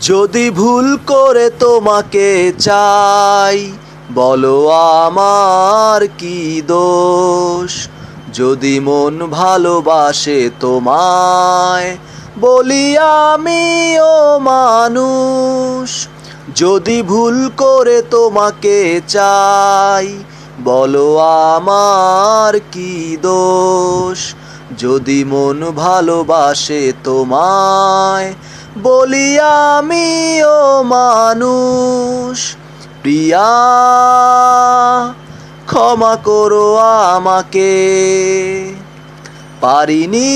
যদি ভুল করে তোমাকে চাই, বলো আমার কি দোষ? যদি মন ভালোবাসে তোমায়, বলি আমিও মানুষ। যদি ভুল করে তোমাকে চাই, বলো আমার কি দোষ? যদি মন ভালোবাসে তোমায় বলি আমিও মানুষ, প্রিয়া, ক্ষমা করো আমাকে। পারিনি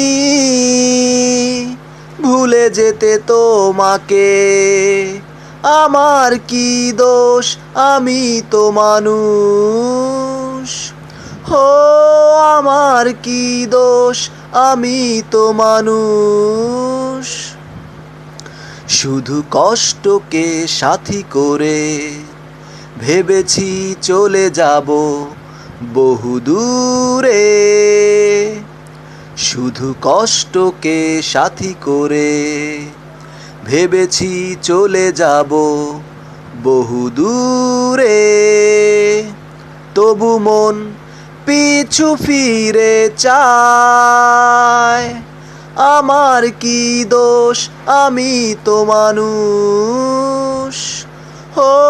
ভুলে যেতে তোমাকে। আমার কি দোষ? আমি তো মানুষ। হো, আমার কি দোষ? আমি তো মানুষ। শুধু কষ্টকে সাথী করে ভেবেছি চলে যাব বহু দূরে। শুধু কষ্টকে সাথী করে ভেবেছি চলে যাব বহু দূরে। তবু মন পিছু ফিরে চায় আমার কি দোষ? আমি তো মানুষ। ও,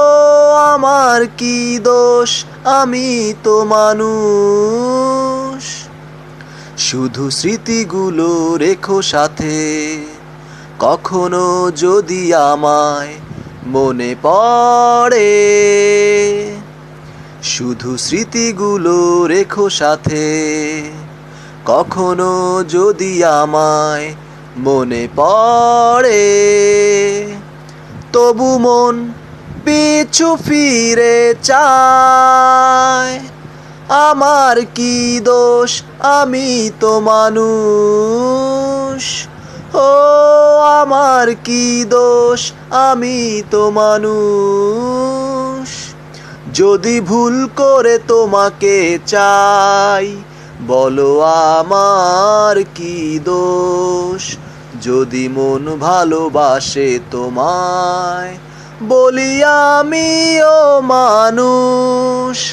আমার কি দোষ? আমি তো মানুষ। শুধু স্মৃতিগুলো রেখো সাথে। কখনো যদি আমায় মনে পড়ে। শুধু স্মৃতিগুলো রেখো সাথে। কখনো যদি আমায় মনে পড়ে, তবু মন পিছু ফিরে চায়। আমার কি দোষ? আমি তো মানুষ। ও, আমার কি দোষ? আমি তো মানুষ। যদি ভুল করে তোমাকে চাই বলো আমার কি দোষ? যদি মন ভালোবাসে তোমায় বলি আমিও মানুষ।